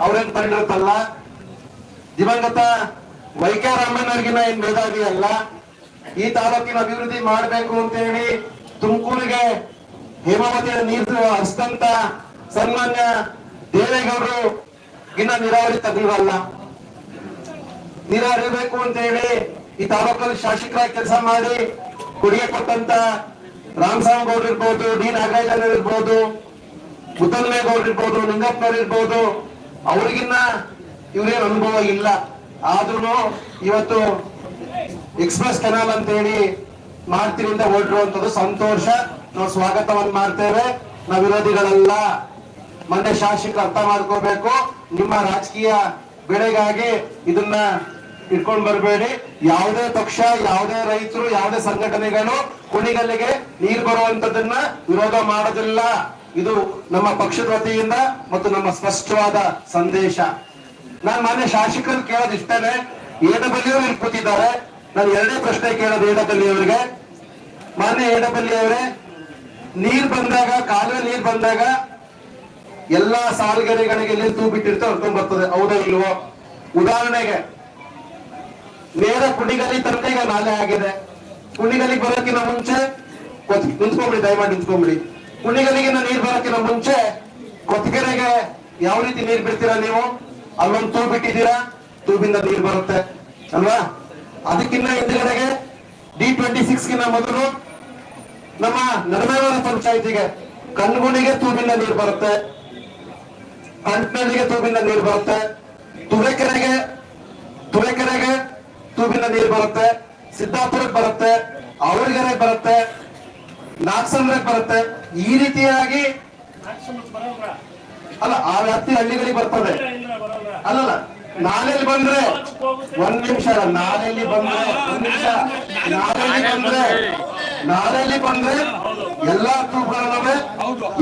ಅವ್ರೇನ್ ಪರಿಣತಲ್ಲ? ದಿವಂಗತ ವೈ ಕೆ ಏನ್ ಮೇಧಾವಿ ಅಲ್ಲ ಈ ತಾಲೂಕಿನ ಅಭಿವೃದ್ಧಿ ಮಾಡಬೇಕು ಅಂತ ಹೇಳಿ ತುಮಕೂರಿಗೆ ಹೇಮಾವತಿಯ ನೀರು ಹರಿಸಿದಂತ ಸನ್ಮಾನ್ಯ ದೇವೇಗೌಡರು ಇನ್ನ ನೀರಾವರಿ ತಗಲ್ವಲ್ಲ ನೀರಾವರಿ ಬೇಕು ಅಂತ ಹೇಳಿ ಈ ತಾಲೂಕಲ್ಲಿ ಶಾಸಕರಾಗಿ ಕೆಲಸ ಮಾಡಿ ಕೊಡುಗೆ ಕೊಟ್ಟಂತ ಗೌಡ್ರು ಇರ್ಬೋದು, ಡಿ. ನಾಗರಾಜನ್ ಇರ್ಬೋದು ಮುದ್ದನ್ಮೇಗೌಡ್ರು ಇರ್ಬೋದು, ನಿಂಗಪ್ಪನವ್ರು ಇರ್ಬೋದು, ಅವ್ರಿಗಿನ್ನ ಇವ್ರೇನ್ ಅನುಭವ ಇಲ್ಲ. ಆದ್ರೂ ಇವತ್ತು ಎಕ್ಸ್ಪ್ರೆಸ್ ಕೆನಾಲ್ ಅಂತ ಹೇಳಿ ಮಾಡ್ತೀವಿ ಅಂತ ಹೊರಟಿರುವಂತದ್ದು ಸಂತೋಷ. ನಾವು ಸ್ವಾಗತವನ್ನು ಮಾಡ್ತೇವೆ. ನಾವು ವಿರೋಧಿಗಳಲ್ಲ ಮನೆ ಶಾಸಕರು ಅರ್ಥ ಮಾಡ್ಕೋಬೇಕು. ನಿಮ್ಮ ರಾಜಕೀಯ ಬೆಳೆಗಾಗಿ ಇದನ್ನ ಇಟ್ಕೊಂಡ್ ಬರಬೇಡಿ. ಯಾವುದೇ ಪಕ್ಷ, ಯಾವುದೇ ರೈತರು, ಯಾವುದೇ ಸಂಘಟನೆಗಳು ಕುಣಿಗಲ್ಲಿಗೆ ನೀರು ಬರುವಂತದನ್ನ ವಿರೋಧ ಮಾಡೋದಿಲ್ಲ. ಇದು ನಮ್ಮ ಪಕ್ಷದ ವತಿಯಿಂದ ಮತ್ತು ನಮ್ಮ ಸ್ಪಷ್ಟವಾದ ಸಂದೇಶ. ನಾನು ಮಾನ್ಯ ಶಾಸಕರು ಕೇಳೋದು ಇಷ್ಟನೇ. ಎಡಬಲ್ಲಿ ಅವರು ಇಲ್ಲಿ ಕೂತಿದ್ದಾರೆ. ನಾನು ಎರಡೇ ಪ್ರಶ್ನೆ ಕೇಳೋದು ಎಡಬಲ್ಲಿ ಅವರಿಗೆ. ಮಾನ್ಯ ಎಡಬಲ್ಲಿ ಅವರೇ, ನೀರ್ ಬಂದಾಗ, ಕಾಲುವೆ ನೀರ್ ಬಂದಾಗ ಎಲ್ಲಾ ಸಾಲುಗರಿಗಳಿಗೆ ಎಲ್ಲಿ ತೂ ಬಿಟ್ಟಿರ್ತೋ ಹೊರ್ಕೊಂಡ್ ಬರ್ತದೆ. ಹೌದೋ ಇಲ್ವೋ? ಉದಾಹರಣೆಗೆ, ನೇರ ಕುಣಿಗಲಿ ತನಕ ಈಗ ನಾಲೆ ಆಗಿದೆ. ಕುಣಿಗಲಿಗೆ ಬರೋಕ್ಕಿಂತ ಮುಂಚೆ ನಿಂತ್ಕೊಂಬಿಡಿ ದಯಮಾಡಿ ನಿಂತ್ಕೊಂಬಿಡಿ ಕುಣಿಗಲಿಗಿನ ನೀರ್ ಬರೋಕ್ಕಿಂತ ಮುಂಚೆ ಕೊತ್ತಿಗೆರೆಗೆ ಯಾವ ರೀತಿ ನೀರ್ ಬಿಡ್ತೀರಾ ನೀವು? ಅಲ್ಲೊಂದು ತೂ ಬಿಟ್ಟಿದ್ದೀರಾ? ತೂಬಿಂದ ನೀರು ಬರುತ್ತೆ, ಅಲ್ವಾ? ಅದಕ್ಕಿಂತ ಹಿಂದ್ಗಡೆಗೆ ಡಿ ಟ್ವೆಂಟಿ ಸಿಕ್ಸ್ ಗಿನ್ನ ಮೊದಲು ನಮ್ಮ ನರಮೇವರ ಪಂಚಾಯತಿಗೆ ಕಣ್ಗುಣಿಗೆ ತೂಬಿಂದ ನೀರು ಬರುತ್ತೆ ಕಂಟ್ನಳ್ಳಿಗೆ ತೂಬಿಂದ ನೀರು ಬರುತ್ತೆ ತುರೆಕೆರೆಗೆ ತುರೆಕೆರೆಗೆ ತೂಬಿಂದ ನೀರು ಬರುತ್ತೆ, ಸಿದ್ದಾಪುರಕ್ಕೆ ಬರುತ್ತೆ ಅವರಿಗೆರೆ ಬರುತ್ತೆ, ನಾಗಸಂದ್ರಕ್ಕೆ ಬರುತ್ತೆ. ಈ ರೀತಿಯಾಗಿ ಅಲ್ಲ, ಆ ವ್ಯಾಪ್ತಿ ಹಳ್ಳಿಗಳಿಗೆ ಬರ್ತದೆ. ಅಲ್ಲಲ್ಲ ನಾಳೆಲ್ಲಿ ಬಂದ್ರೆ ಒಂದ್ ನಿಮಿಷ ನಾಳೆಲ್ಲಿ ಬಂದ್ರೆ ಒಂದ್ ನಿಮಿಷ. ನಾಳೆಲ್ಲಿ ಬಂದ್ರೆ ನಾಳೆಲ್ಲಿ ಬಂದ್ರೆ ಎಲ್ಲಾ ತೂಫಾನವೇ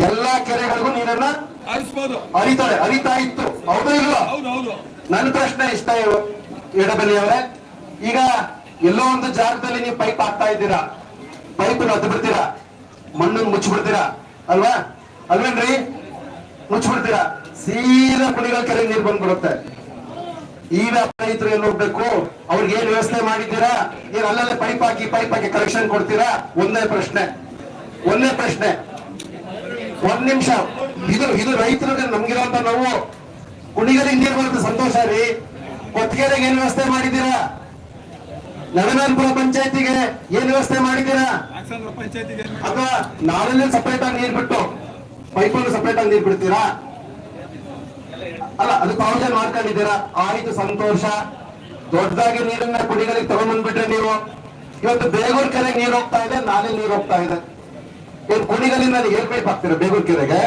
ಎಲ್ಲಾ ಕೆರೆಗಳಿಗೂ ನೀರನ್ನ ಹರಿತಾರೆ, ಹರಿತಾ ಇತ್ತು. ಹೌದು ಇಲ್ವಾ? ನನ್ನ ಪ್ರಶ್ನೆ ಇಷ್ಟ ಎಡಬಲಿಯವರೇ ಈಗ ಎಲ್ಲೋ ಒಂದು ಜಾಗದಲ್ಲಿ ನೀವು ಪೈಪ್ ಹಾಕ್ತಾ ಇದ್ದೀರಾ? ಪೈಪ್ ಅದ್ ಬಿಡ್ತೀರಾ? ಮಣ್ಣನ್ನು ಮುಚ್ಚಿಬಿಡ್ತೀರಾ? ಅಲ್ವಾ? ಅಲ್ವೇನ್ರಿ? ಮುಚ್ಚಿಬಿಡ್ತೀರಾ ಸೀದಾ ಕುಣಿಗಳ ಕರೆ ನೀರು ಬಂದ್ಬಿಡುತ್ತೆ. ಈಗ ರೈತರು ಎಲ್ಲಿ ಹೋಗ್ಬೇಕು? ಅವ್ರಿಗೆ ಏನ್ ವ್ಯವಸ್ಥೆ ಮಾಡಿದ್ದೀರಾ? ಏನ್ ಅಲ್ಲಲ್ಲೇ ಪೈಪ್ ಹಾಕಿ ಪೈಪ್ ಹಾಕಿ ಕಲೆಕ್ಷನ್ ಕೊಡ್ತೀರಾ? ಒಂದೇ ಪ್ರಶ್ನೆ. ಒಂದೇ ಪ್ರಶ್ನೆ. ಒಂದ್ ನಿಮಿಷ. ಇದು ಇದು ರೈತರ ನಮ್ಗಿರೋಂತ ನಾವು. ಕುಣಿಗಳ ನೀರು ಬರುತ್ತೆ ಸಂತೋಷ ರೀ. ಕೊತ್ತಿಗೆರೆಗೆ ಏನ್ ವ್ಯವಸ್ಥೆ ಮಾಡಿದ್ದೀರಾ? ನಗನಾನ್ಪುರ ಪಂಚಾಯತಿಗೆ ಏನ್ ವ್ಯವಸ್ಥೆ ಮಾಡಿದ್ದೀರಾ? ಅಥವಾ ನಾಳೆಲ್ಲೇ ಸಪರೇಟ್ ಆಗಿ ನೀರ್ ಬಿಟ್ಟು ಪೈಪಲ್ಲಿ ಸಪರೇಟ್ ಆಗಿ ನೀರು ಬಿಡ್ತೀರಾ ಅಲ್ಲ ಅದು ಪ್ರಾವಿಷನ್ ಮಾಡ್ಕೊಂಡಿದ್ದೀರಾ? ಆಯ್ತು, ಸಂತೋಷ. ದೊಡ್ಡದಾಗಿ ನೀರನ್ನ ಕುಡಿಗಳಿಗೆ ತಗೊಂಡ್ಬಂದ್ಬಿಟ್ರೆ ನೀವು. ಇವತ್ತು ಬೇಗೂರ್ ಕೆರೆಗೆ ನೀರು ಹೋಗ್ತಾ ಇದೆ, ನಾನೇ ನೀರು ಹೋಗ್ತಾ ಇದೆ. ಏನ್ ಕುಣಿಗಲಿಂದ ಏರ್ ಪೈಪ್ ಹಾಕ್ತೀರಾ ಬೇಗೂರ್ ಕೆರೆಗೆ?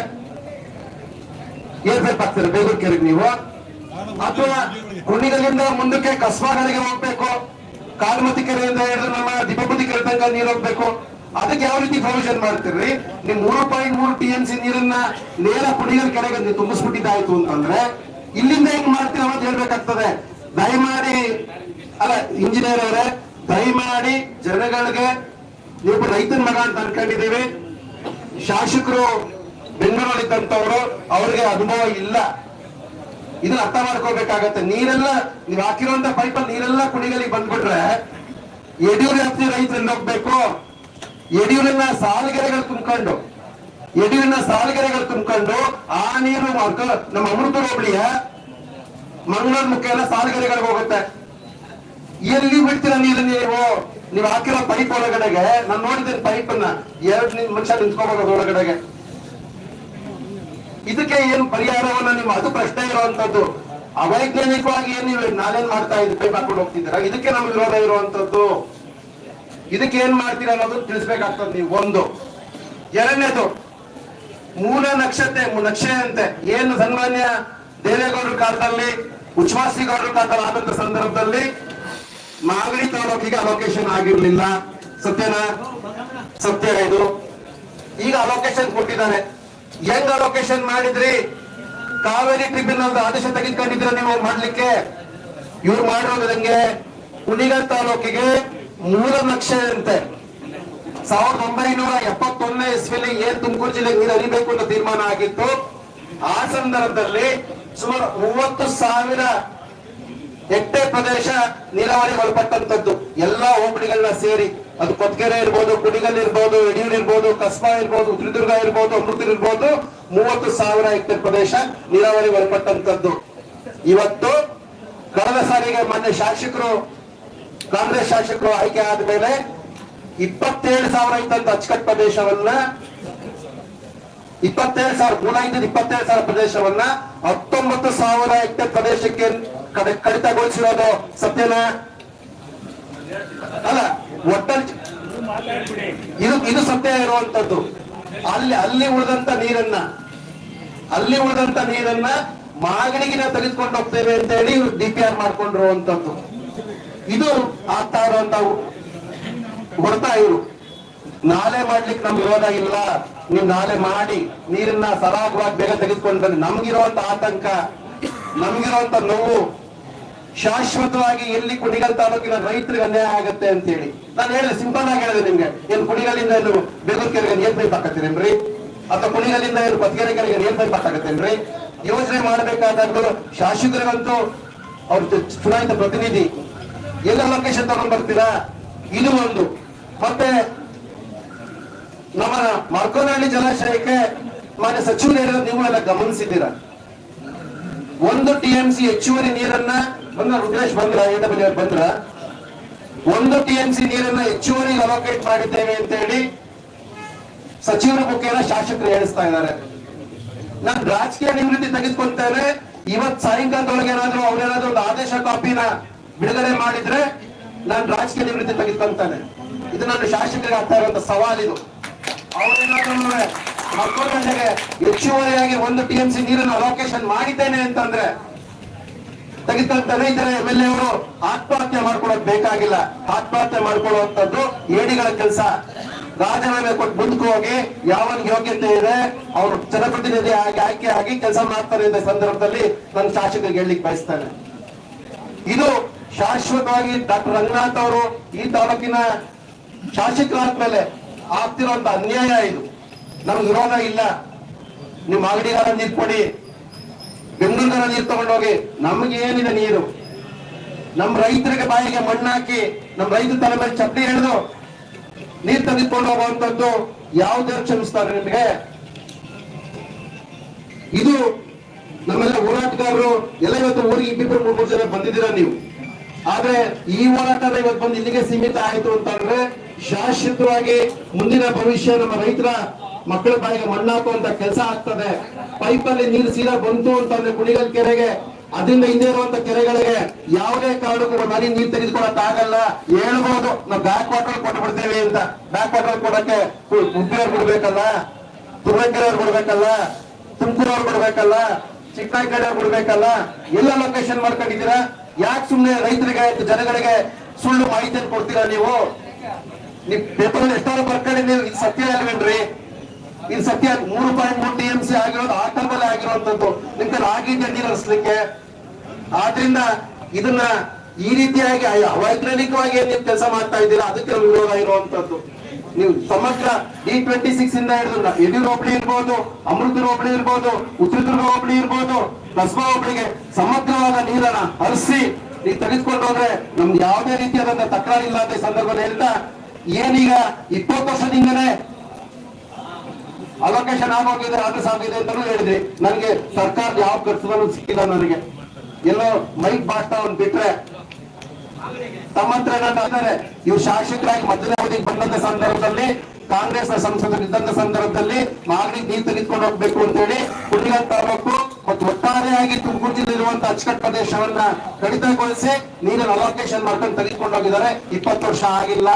ಏರ್ ಪೈಪ್ ಹಾಕ್ತೀರಾ ಬೇಗೂರ್ ಕೆರೆಗೆ ನೀವು? ಅಥವಾ ಕುಣಿಗಲಿಂದ ಮುಂದಕ್ಕೆ ಕಸ್ಬಾಗಳಿಗೆ ಹೋಗ್ಬೇಕು? ಕಾಲ್ಮತಿ ಕೆರೆಯಿಂದ ಹಿಡಿದು ನಮ್ಮ ದಿಬ್ಬಪತಿ ಕೆರೆ ತನಕ ನೀರು ಹೋಗ್ಬೇಕು? ಅದಕ್ಕೆ ಯಾವ ರೀತಿ ಪ್ರೊವಿಷನ್ ಮಾಡ್ತೀರಿ? ನೀವು ಮೂರು ಪಾಯಿಂಟ್ ಮೂರು ಟಿ ಎಂ ಸಿ ನೀರನ್ನ ನೇರ ಕುಣಿಗಲ್ ಕೆರೆಗೆ ನೀವು ತುಂಬಿಸ್ಬಿಟ್ಟಿದ್ದಾಯ್ತು ಅಂತಂದ್ರೆ, ಇಲ್ಲಿಂದ ಹೆಂಗ್ ಮಾಡ್ತೀರ ಅಂತ ಹೇಳ್ಬೇಕಾಗ್ತದೆ. ದಯಮಾಡಿ, ಅಲ್ಲ ಇಂಜಿನಿಯರ್ ಅವರೇ, ದಯಮಾಡಿ ಜನಗಳಿಗೆ, ನೀವು ರೈತನ ಮಗ ಅಂತ ಅನ್ಕೊಂಡಿದ್ದೀವಿ. ಶಾಸಕರು ಬೆಂಗಳೂರಲ್ಲಿ ಇದ್ದಂತವ್ರು ಅವ್ರಿಗೆ ಅನುಭವ ಇಲ್ಲ. ಇದನ್ನ ಅರ್ಥ ಮಾಡ್ಕೋಬೇಕಾಗತ್ತೆ. ನೀರೆಲ್ಲ, ನೀವು ಹಾಕಿರುವಂತ ಪೈಪಲ್ಲಿ ನೀರೆಲ್ಲ ಕುಣಿಗಲಿಗೆ ಬಂದ್ಬಿಟ್ರೆ ಯಡಿಯೂರು ಹತ್ತಿ ರೈತರಲ್ಲಿ ಹೋಗ್ಬೇಕು ಯಡಿಯೂರಿನ ಸಾಲಗೆರೆಗಳು ತುಂಬಿಕೊಂಡು ಯಡಿಯೂರಿನ ಸಾಲಗೆರೆಗಳು ತುಂಬಿಕೊಂಡು ಆ ನೀರು ನಮ್ಮ ಅಮೃತ ಹೋಬಳಿಯ ಮಂಗಳೂರು ಮುಖೇನ ಸಾಲಗೆರೆಗಳಿಗೆ ಹೋಗುತ್ತೆ. ಎಲ್ಲಿ ಬಿಡ್ತೀರ ನೀರು ನೀವು? ನೀವು ಹಾಕಿರೋ ಪೈಪ್ ಒಳಗಡೆಗೆ, ನಾನು ನೋಡಿದ್ದೇನೆ ಪೈಪ್ ಅನ್ನ, ಎರಡ್ ಮನುಷ್ಯ ನಿಂತ್ಕೋಬಹುದು ಒಳಗಡೆಗೆ ಇದಕ್ಕೆ ಏನು ಪರಿಹಾರವನ್ನ ನಿಮ್ಮ, ಅದು ಪ್ರಶ್ನೆ ಇರುವಂತದ್ದು. ಅವೈಜ್ಞಾನಿಕವಾಗಿ ಏನು ನೀವು ನಾನೇನ್ ಮಾಡ್ತಾ ಇದ್ದೀವಿ ಪೈಪ್ ಹಾಕೊಂಡು ಹೋಗ್ತಿದ್ದೀರಾ? ಇದಕ್ಕೆ ನಮ್ಗೆ ವಿರೋಧ ಇರುವಂತದ್ದು. ಇದಕ್ಕೆ ಏನ್ ಮಾಡ್ತೀರಾ ಅನ್ನೋದು ತಿಳಿಸ್ಬೇಕಾಗ್ತದೆ ನೀವು, ಒಂದು. ಎರಡನೇದು, ಮೂಲ ನಕ್ಷತೆ ನಕ್ಷೆಯಂತೆ ಏನು ಸನ್ಮಾನ್ಯ ದೇವೇಗೌಡರ ಕಾಲದಲ್ಲಿ ಉಚ್ವಾಸಿ ಗೌಡರ ಕಾಲದಲ್ಲಿ ಆದಂತ ಸಂದರ್ಭದಲ್ಲಿ ಮಾಗಡಿ ತಾಲೂಕಿಗೆ ಅಲೋಕೇಶನ್ ಆಗಿರ್ಲಿಲ್ಲ. ಸತ್ಯನಾ? ಸತ್ಯ ಇದು. ಈಗ ಅಲೋಕೇಶನ್ ಕೊಟ್ಟಿದ್ದಾರೆ. ಹೆಂಗ್ ಅಲೋಕೇಶನ್ ಮಾಡಿದ್ರಿ? ಕಾವೇರಿ ಟ್ರಿಬ್ಯುನಲ್ ಆದೇಶ ತೆಗೆದುಕೊಂಡಿದ್ರ ನೀವು ಮಾಡ್ಲಿಕ್ಕೆ? ಇವ್ರು ಮಾಡಿರೋದು ಹೆಂಗೆ? ಕುಣಿಗಲ್ ತಾಲೂಕಿಗೆ ಮೂಲ ನಕ್ಷೆ ಇರುತ್ತೆ. ಸಾವಿರದ ಒಂಬೈನೂರ ಎಪ್ಪತ್ತೊಂದನೇ ಇಸ್ವಿಲಿ ಏನ್ ತುಮಕೂರು ಜಿಲ್ಲೆಗೆ ನೀರು ಹರಿಬೇಕು ಅಂತ ತೀರ್ಮಾನ ಆಗಿತ್ತು? ಆ ಸಂದರ್ಭದಲ್ಲಿ ಸುಮಾರು ಮೂವತ್ತು ಸಾವಿರ ಹೆಕ್ಟೇರ್ ಪ್ರದೇಶ ನೀರಾವರಿ ಒಳಪಟ್ಟಂತದ್ದು ಎಲ್ಲಾ ಹೋಬಳಿಗಳನ್ನ ಸೇರಿ. ಅದು ಕೊತ್ಕೆರೆ ಇರ್ಬೋದು, ಕುಡಿಗಲ್ ಇರ್ಬೋದು, ಯಡಿಯೂರ್ ಇರ್ಬೋದು, ಕಸ್ಬಾ ಇರ್ಬೋದು ಚಿತ್ರದುರ್ಗ ಇರ್ಬೋದು ಅಮೃತರ್ ಇರ್ಬೋದು, ಮೂವತ್ತು ಸಾವಿರ ಹೆಕ್ಟೇರ್ ಪ್ರದೇಶ ನೀರಾವರಿ ಒಳಪಟ್ಟಂತದ್ದು ಇವತ್ತು ಕಳೆದ ಸಾರಿಗೆ ಮೊನ್ನೆ ಶಾಸಕರು ಕಾಂಗ್ರೆಸ್ ಶಾಸಕರು ಆಯ್ಕೆ ಆದ ಮೇಲೆ ಇಪ್ಪತ್ತೇಳು ಸಾವಿರ ಇದ್ದಂತ ಅಚ್ಚುಕಟ್ಟು ಪ್ರದೇಶವನ್ನ, ಇಪ್ಪತ್ತೇಳು ಸಾವಿರ ನೂರ ಇಪ್ಪತ್ತೇಳು ಸಾವಿರ ಪ್ರದೇಶವನ್ನ ಹತ್ತೊಂಬತ್ತು ಸಾವಿರ ಹೆಕ್ಟೇರ್ ಪ್ರದೇಶಕ್ಕೆ ಕಡೆ, ಕಡಿತಗೊಳಿಸಿರೋದು ಸತ್ಯನ? ಅಲ್ಲ ಒಟ್ಟು ಇದು ಇದು ಸತ್ಯ ಇರುವಂತದ್ದು. ಅಲ್ಲಿ ಅಲ್ಲಿ ಉಳಿದಂತ ನೀರನ್ನ, ಅಲ್ಲಿ ಉಳಿದಂತ ನೀರನ್ನ ಮಾಗಣಿಗಿನ ತೆಗೆದುಕೊಂಡು ಹೋಗ್ತೇವೆ ಅಂತ ಹೇಳಿ ಡಿ ಪಿ ಆರ್ ಮಾಡ್ಕೊಂಡಿರುವಂತದ್ದು. ಇದು ಆಗ್ತಾ ಇರುವಂತ ಹೊಡ್ತಾ ಇವರು ನಾಲೆ ಮಾಡ್ಲಿಕ್ಕೆ ನಮ್ಗೆ ವಿರೋಧ ಇಲ್ಲ. ನೀವು ನಾಲೆ ಮಾಡಿ ನೀರನ್ನ ಸರಾಗವಾಗಿ ಬೇಗ ತೆಗೆದುಕೊಂಡು ಬನ್ನಿ. ನಮ್ಗಿರುವಂತ ಆತಂಕ, ನಮ್ಗಿರುವಂತ ನೋವು ಶಾಶ್ವತವಾಗಿ ಎಲ್ಲಿ ಕುಡಿಗಲ್ ತಾಲೂಕಿನ ರೈತರಿಗೆ ಅನ್ಯಾಯ ಆಗತ್ತೆ ಅಂತ ಹೇಳಿ ನಾನು ಹೇಳಿದೆ ಸಿಂಪಲ್ ಆಗಿ ಹೇಳಿದೆ ನಿಮ್ಗೆ. ಏನ್ ಕುಡಿಗಲಿಂದ ಏನು ಬೇಗೂರ್ ಕೆರೆಗೆ ನೀರ್ ಪೈಪ್ ಹಾಕತ್ತೀರೇನ್ರಿ? ಅಥವಾ ಕುಣಿಗಲಿಂದ ಏನು ಬತ್ಗೆರೆ ಕೆರೆಗೆ ನೀರ್ ಪೈಪ್ ಹಾಕತ್ತೇನ್ರಿ ಯೋಜನೆ ಮಾಡಬೇಕಾದದ್ದು ಶಾಸಕರಿಗಂತೂ ಅವ್ರ ಚುನಾಯಿತ ಪ್ರತಿನಿಧಿ ಎಲ್ಲ ಲೊಕೇಶನ್ ತಗೊಂಡ್ ಬರ್ತೀರಾ? ಇದು ಒಂದು. ಮತ್ತೆ ನಮ್ಮ ಮರ್ಕೋನಹಳ್ಳಿ ಜಲಾಶಯಕ್ಕೆ ಮಾನ್ಯ ಸಚಿವರು, ನೀವು ಎಲ್ಲ ಗಮನಿಸಿದ್ದೀರಾ? ಒಂದು ಟಿಎಂಸಿ ಹೆಚ್ಚುವರಿ ನೀರನ್ನ ಬಂದ ರುದ್ರೇಶ್ ಬಂದ್ರ ಎ ಡಬ್ಲ್ಯೂ ಬಂದ್ರ. ಒಂದು ಟಿಎಂಸಿ ನೀರನ್ನ ಹೆಚ್ಚುವರಿ ಅಲೋಕೇಟ್ ಮಾಡಿದ್ದೇವೆ ಅಂತ ಹೇಳಿ ಸಚಿವರ ಮುಖೇನ ಶಾಸಕರು ಹೇಳಿಸ್ತಾ ಇದ್ದಾರೆ. ನಾನು ರಾಜಕೀಯ ನಿವೃತ್ತಿ ತೆಗೆದುಕೊಳ್ತೇವೆ ಇವತ್ ಸಾಯಂಕಾಲದೊಳಗೆ ಏನಾದ್ರು ಅವ್ರೇನಾದ್ರು ಒಂದು ಆದೇಶ ಕಾಪಿನ? ಬಿಡುಗಡೆ ಮಾಡಿದ್ರೆ ನಾನು ರಾಜಕೀಯ ನಿವೃತ್ತಿ ತೆಗೆದುಕೊಂತಾನೆ. ಇದು ನನ್ನ ಶಾಸಕರಿಗೆ ಆಗ್ತಾ ಇರುವಂತ ಸವಾಲಿದು ಅವರೇನಾದ್ರೂ ಮಕ್ಕಳಿಗೆ ಹೆಚ್ಚುವರಿಯಾಗಿ ಒಂದು ಟಿ ಎಂ ಸಿ ನೀರನ್ನು ಅಲೋಕೇಶನ್ ಮಾಡಿದ್ದೇನೆ ಅಂತಂದ್ರೆ ತೆಗೆದುಕೊಳ್ತಾನೆ ಇದರ ಎಂ ಎಲ್ ಎ ಅವರು ಆತ್ಮಹತ್ಯೆ ಮಾಡ್ಕೊಳಕ್ ಬೇಕಾಗಿಲ್ಲ. ಆತ್ಮಹತ್ಯೆ ಮಾಡ್ಕೊಳ್ಳುವಂತದ್ದು ಏಡಿಗಳ ಕೆಲಸ. ರಾಜೀನಾಮೆ ಕೊಟ್ಟು ಮುಂದಕ್ಕೆ ಹೋಗಿ ಯಾವನ್ ಯೋಗ್ಯತೆ ಇದೆ, ಅವರು ಜನಪ್ರತಿನಿಧಿ ಆಗಿ ಆಯ್ಕೆ ಆಗಿ ಕೆಲಸ ಮಾಡ್ತಾರೆ ಅಂತ ಸಂದರ್ಭದಲ್ಲಿ ನನ್ನ ಶಾಸಕರಿಗೆ ಹೇಳಲಿಕ್ಕೆ ಬಯಸ್ತಾನೆ. ಇದು ಶಾಶ್ವತವಾಗಿ ಡಾಕ್ಟರ್ ರಂಗನಾಥ್ ಅವರು ಈ ತಾಲೂಕಿನ ಶಾಸಕರಾದ್ಮೇಲೆ ಆಗ್ತಿರುವಂತ ಅನ್ಯಾಯ ಇದು. ನಮ್ಗೆ ವಿರೋಧ ಇಲ್ಲ. ನಿಮ್ಮ ಅಂಗಡಿಗಾರ ನೀರು ಕೊಡಿ. ಬೆಂಗಳೂರಿನ ನೀರು ತಗೊಂಡೋಗಿ ನಮ್ಗೆ ಏನಿದೆ ನೀರು. ನಮ್ಮ ರೈತರಿಗೆ ಬಾಯಿಗೆ ಮಣ್ಣಾಕಿ ನಮ್ಮ ರೈತ ತಲೆ ಮೇಲೆ ಚಪ್ಪಲಿ ಹಿಡಿದು ನೀರು ತೆಗೆದುಕೊಂಡು ಹೋಗುವಂತದ್ದು ಯಾವುದೇ ಕ್ಷಮಿಸ್ತಾರೆ ನಿಮಗೆ. ಇದು ನಮ್ಮೆಲ್ಲ ಹೋರಾಟಗಾರರು ಎಲ್ಲ ಇವತ್ತು ಊರಿಗೆ ಇಬ್ಬಿಬ್ಬರು ಮೂರು ಮೂರು ಜನ ಬಂದಿದ್ದೀರಾ ನೀವು? ಆದ್ರೆ ಈ ಹೋರಾಟ ಇವತ್ತು ಬಂದು ಇಲ್ಲಿಗೆ ಸೀಮಿತ ಆಯ್ತು ಅಂತಂದ್ರೆ ಶಾಶ್ವತವಾಗಿ ಮುಂದಿನ ಭವಿಷ್ಯ ನಮ್ಮ ರೈತರ ಮಕ್ಕಳ ಬಾಯಿಗೆ ಮಣ್ಣಾಕುವಂತ ಕೆಲಸ ಆಗ್ತದೆ. ಪೈಪಲ್ಲಿ ನೀರು ಸೀದಾ ಬಂತು ಅಂತಂದ್ರೆ ಕುಣಿಗಲ್ ಕೆರೆಗೆ, ಅದರಿಂದ ಹಿಂದೆ ಇರುವಂತ ಕೆರೆಗಳಿಗೆ ಯಾವುದೇ ಕಾರಣಕ್ಕೂ ನದಿ ನೀರು ತೆಗೆದುಕೊಳ್ಳಕ್ ಆಗಲ್ಲ. ಹೇಳ್ಬೋದು, ನಾವು ಬ್ಯಾಕ್ ವಾಟರ್ ಕೊಟ್ಟು ಬಿಡ್ತೇವೆ ಅಂತ. ಬ್ಯಾಕ್ ವಾಟರ್ ಕೊಡಕ್ಕೆ ಉಪ್ಪಿನವ್ರು ಕೊಡ್ಬೇಕಲ್ಲ ತುರುವೇಕೆರೆಯವ್ರು ಕೊಡ್ಬೇಕಲ್ಲ, ತುಮಕೂರವ್ರು ಕೊಡ್ಬೇಕಲ್ಲ ಚಿಕ್ಕನಾಯ್ಕಡೆಯವ್ರು ಕೊಡ್ಬೇಕಲ್ಲ, ಎಲ್ಲ ಲೊಕೇಶನ್ ಮಾಡ್ಕೊಂಡಿದ್ದೀರಾ? ಯಾಕೆ ಸುಮ್ಮನೆ ರೈತರಿಗೆ ಜನಗಳಿಗೆ ಸುಳ್ಳು ಮಾಹಿತಿಯನ್ನು ಕೊಡ್ತೀರಾ ನೀವು? ನೀವು ಪೇಪರ್ ಎಷ್ಟಾರು ಬರ್ಕೊಂಡು ನೀವು, ಇದು ಸತ್ಯ ಅಲ್ವೇನ್ರಿ? ಇದು ಸತ್ಯ ಮೂರು ಪಾಯಿಂಟ್ ಮೂರು ಟಿ ಆಗಿರೋದು, ಆ ಟೈಮಲ್ಲಿ ಆಗಿರುವಂತದ್ದು ನಿಮ್ ಕೈಲಿ ಆಗಿದ್ದೆ ನೀರು ಹರಿಸ್ಲಿಕ್ಕೆ ಆದ್ರಿಂದ ಇದನ್ನ ಈ ರೀತಿಯಾಗಿ ವೈಜ್ಞಾನಿಕವಾಗಿ ನೀವು ಕೆಲಸ ಮಾಡ್ತಾ ಇದ್ದೀರಾ? ಅದಕ್ಕೆ ನಮ್ಗೆ ವಿರೋಧ ಇರುವಂತದ್ದು ನೀವು ಸಮಗ್ರ ಡಿ ಟ್ವೆಂಟಿ ಸಿಕ್ಸ್ ಇಂದ ಹಿಡಿದು ಯಡಿಯೂರು ಹೋಬಳಿ ಇರ್ಬೋದು ಅಮೃತ ಹೋಬಳಿ ಇರ್ಬೋದು ಉತ್ತರದುರ್ಗ ಹೋಬಳಿ ಇರ್ಬೋದು ಕಸ್ಬಾ ಹೋಬಳಿಗೆ ಸಮಗ್ರವಾದ ನೀರನ್ನ ಹರಿಸಿ ನೀವು ತೆಗೆದುಕೊಂಡು ಹೋದ್ರೆ ನಮ್ಗೆ ಯಾವುದೇ ರೀತಿಯಾದಂತ ತಕರಾರಿಲ್ಲ ಅಂತ ಈ ಸಂದರ್ಭದಲ್ಲಿ ಹೇಳ್ತಾ, ಏನೀಗ ಇಪ್ಪತ್ತು ವರ್ಷದಿಂದನೇ ಅಲೋಕೇಶನ್ ಆಗೋಗಿದೆ ಆರ್ಡರ್ಸ್ ಆಗಿದೆ ಅಂತಲೂ ಹೇಳಿದ್ರಿ. ನನಗೆ ಸರ್ಕಾರದ ಯಾವ ಖರ್ಚು ಸಿಕ್ಕಿಲ್ಲ ನನಗೆ. ಎಲ್ಲೋ ಮೈಕ್ ಬಾಸ್ತಾ ಒಂದು ಬಿಟ್ರೆ ತಮ್ಮ ಹತ್ರ ಇವ್ರು ಶಾಸಕರಾಗಿ ಮೊದಲನೇ ಅವಧಿಗೆ ಬಂದಂತ ಸಂದರ್ಭದಲ್ಲಿ ಕಾಂಗ್ರೆಸ್ ಸಂಸದರು ಇದ್ದಂತ ಸಂದರ್ಭದಲ್ಲಿ ಮಾಗಡಿ ನೀರು ತೆಗೆದುಕೊಂಡು ಹೋಗ್ಬೇಕು ಅಂತ ಹೇಳಿ ಕುಂಡಿಗಲ್ ತಾಲೂಕು ಮತ್ತು ಒಟ್ಟಾರೆಯಾಗಿ ತುಮಕೂರು ಜಿಲ್ಲೆ ಇರುವಂತ ಅಚ್ಚುಕಟ್ಟು ಪ್ರದೇಶವನ್ನ ಕಡಿತಗೊಳಿಸಿ ನೀರನ್ನು ಅಲೋಕೇಶನ್ ಮಾಡ್ಕೊಂಡು ತೆಗೆದುಕೊಂಡು ಹೋಗಿದ್ದಾರೆ. ಇಪ್ಪತ್ತು ವರ್ಷ ಆಗಿಲ್ಲ.